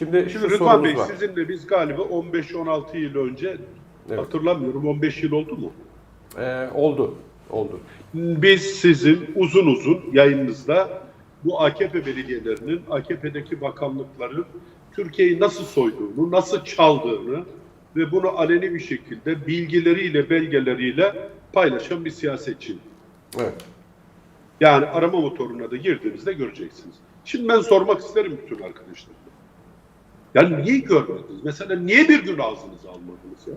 Şimdi Şimdi Rıdvan Bey var. sizinle biz galiba 15-16 yıl önce Evet. hatırlamıyorum 15 yıl oldu mu? Ee, oldu. Oldu. Biz sizin uzun uzun yayınınızda bu AKP belediyelerinin, AKP'deki bakanlıkların Türkiye'yi nasıl soyduğunu, nasıl çaldığını ve bunu aleni bir şekilde bilgileriyle, belgeleriyle paylaşan bir siyasetçi. Evet. Yani arama motoruna da girdiğinizde göreceksiniz. Şimdi ben sormak isterim bütün arkadaşlarıma. Yani niye görmediniz? Mesela niye bir gün ağzınıza almadınız ya?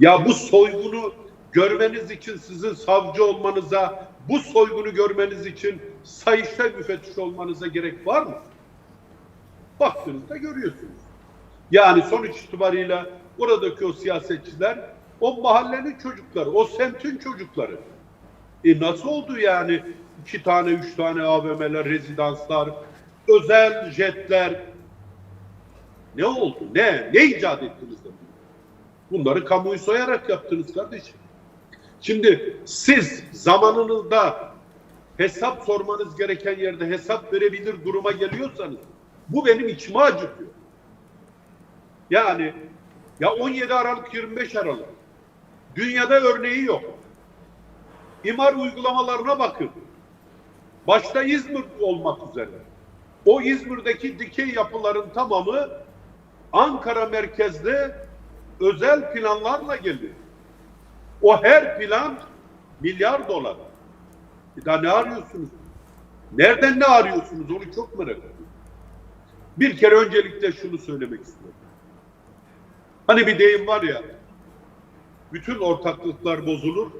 Ya bu soygunu görmeniz için sizin savcı olmanıza, bu soygunu görmeniz için Sayıştay müfettiş olmanıza gerek var mı? Baktığınızda görüyorsunuz. Yani sonuç itibariyle oradaki o siyasetçiler o mahallenin çocukları, o semtin çocukları. E nasıl oldu yani iki tane, üç tane AVM'ler, rezidanslar, özel jetler? Ne oldu? Ne? Ne icat ettiniz de? Bunları kamuyu soyarak yaptınız kardeşim. Şimdi siz zamanınızda hesap sormanız gereken yerde hesap verebilir duruma geliyorsanız bu benim içime acıtıyor. Yani ya 17 Aralık 25 Aralık dünyada örneği yok. İmar uygulamalarına bakın. Başta İzmir olmak üzere. O İzmir'deki dikey yapıların tamamı Ankara merkezli özel planlarla geliyor. O her plan milyar dolar. Bir daha ne arıyorsunuz? Nereden ne arıyorsunuz? Onu çok merak ediyorum. Bir kere öncelikle şunu söylemek istiyorum. Hani bir deyim var ya, bütün ortaklıklar bozulur,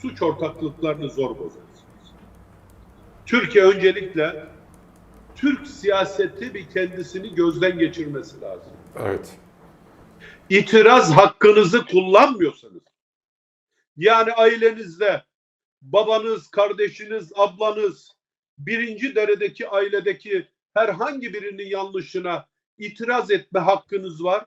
suç ortaklıklarını zor bozarsınız. Türkiye öncelikle Türk siyaseti bir kendisini gözden geçirmesi lazım. Evet. İtiraz hakkınızı kullanmıyorsanız, yani ailenizde babanız, kardeşiniz, ablanız, birinci deredeki ailedeki herhangi birinin yanlışına itiraz etme hakkınız var.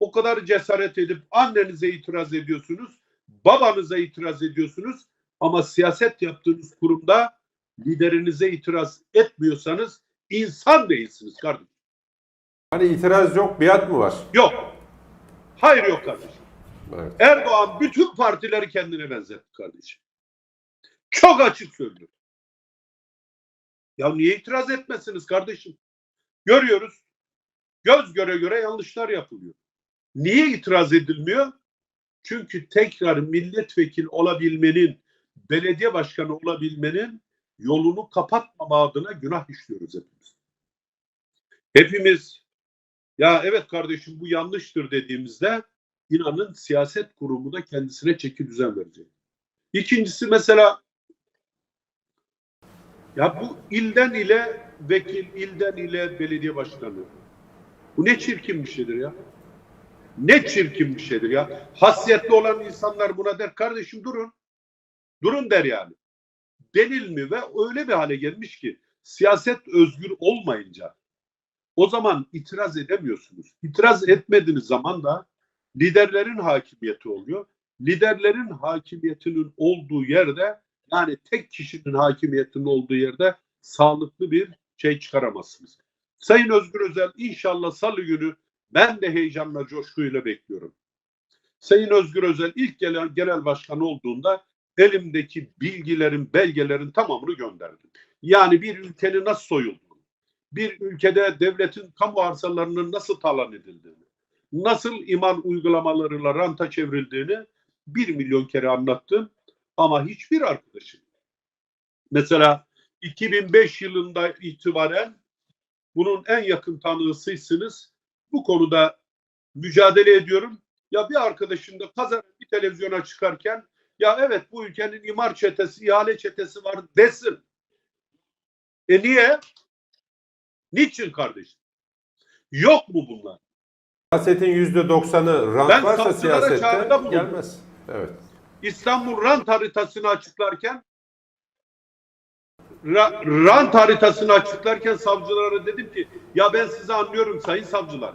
O kadar cesaret edip annenize itiraz ediyorsunuz, babanıza itiraz ediyorsunuz ama siyaset yaptığınız kurumda liderinize itiraz etmiyorsanız insan değilsiniz kardeşim. Hani itiraz yok, biat mı var? Yok. Hayır yok kardeşim. Evet. Erdoğan bütün partileri kendine benzetti kardeşim. Çok açık söylüyor. Ya niye itiraz etmezsiniz kardeşim? Görüyoruz. Göz göre göre yanlışlar yapılıyor. Niye itiraz edilmiyor? Çünkü tekrar milletvekili olabilmenin, belediye başkanı olabilmenin yolunu kapatmama adına günah işliyoruz hepimiz. Hepimiz ya evet kardeşim bu yanlıştır dediğimizde inanın siyaset kurumu da kendisine çeki düzen verecek. İkincisi mesela ya bu ilden ile vekil, ilden ile belediye başkanı. Bu ne çirkin bir şeydir ya. Ne çirkin bir şeydir ya. Hasiyetli olan insanlar buna der kardeşim durun. Durun der yani. Denilmiyor ve öyle bir hale gelmiş ki siyaset özgür olmayınca o zaman itiraz edemiyorsunuz. İtiraz etmediğiniz zaman da liderlerin hakimiyeti oluyor. Liderlerin hakimiyetinin olduğu yerde yani tek kişinin hakimiyetinin olduğu yerde sağlıklı bir şey çıkaramazsınız. Sayın Özgür Özel inşallah salı günü ben de heyecanla coşkuyla bekliyorum. Sayın Özgür Özel ilk gelen genel başkan olduğunda elimdeki bilgilerin, belgelerin tamamını gönderdim. Yani bir ülkenin nasıl soyulduğunu, bir ülkede devletin kamu arsalarının nasıl talan edildiğini, nasıl iman uygulamalarıyla ranta çevrildiğini bir milyon kere anlattım. Ama hiçbir arkadaşım mesela 2005 yılında itibaren bunun en yakın tanığısıysınız. Bu konuda mücadele ediyorum. Ya bir arkadaşım da kazan bir televizyona çıkarken ya evet bu ülkenin imar çetesi, ihale çetesi var desin. E niye? Niçin kardeşim? Yok mu bunlar? Siyasetin yüzde doksanı rant Ben varsa siyasette gelmez. Evet. İstanbul rant haritasını açıklarken ra- rant haritasını açıklarken savcılara dedim ki ya ben sizi anlıyorum sayın savcılar.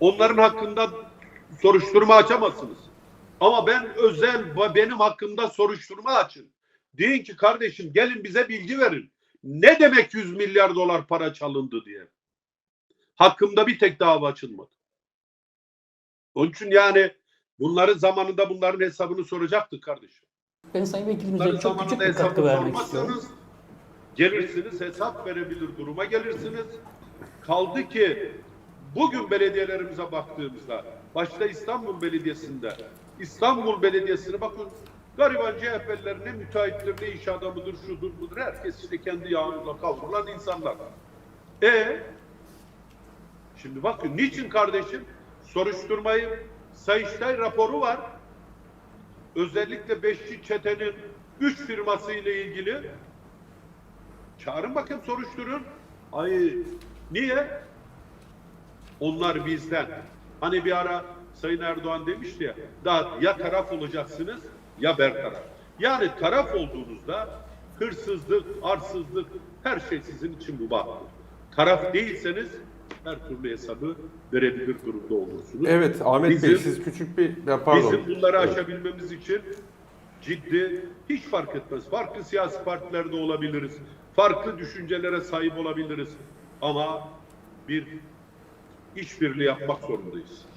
Onların hakkında soruşturma açamazsınız. Ama ben özel benim hakkımda soruşturma açın. Deyin ki kardeşim gelin bize bilgi verin. Ne demek 100 milyar dolar para çalındı diye. Hakkımda bir tek dava açılmadı. Onun için yani bunları zamanında bunların hesabını soracaktı kardeşim. Ben Sayın Vekilimize Bunların çok küçük bir katkı vermek istiyorum. Gelirsiniz hesap verebilir duruma gelirsiniz. Kaldı ki bugün belediyelerimize baktığımızda başta İstanbul Belediyesi'nde İstanbul Belediyesi'ne bakın gariban CHP'liler ne müteahhittir ne iş adamıdır şudur budur herkes işte kendi yağıyla kavrulan insanlar. E şimdi bakın niçin kardeşim soruşturmayı Sayıştay raporu var özellikle Beşçi Çete'nin 3 firması ile ilgili çağırın bakayım soruşturun. Ay niye? Onlar bizden. Hani bir ara Sayın Erdoğan demişti ya daha ya taraf olacaksınız ya bertaraf. Yani taraf olduğunuzda hırsızlık, arsızlık her şey sizin için mübahtır. Taraf değilseniz her türlü hesabı verebilir durumda olursunuz. Evet Ahmet Bey Bizim- siz küçük bir ya pardon. Bizim bunları Evet. aşabilmemiz için ciddi, hiç fark etmez. Farklı siyasi partilerde olabiliriz. Farklı düşüncelere sahip olabiliriz. Ama bir işbirliği yapmak zorundayız.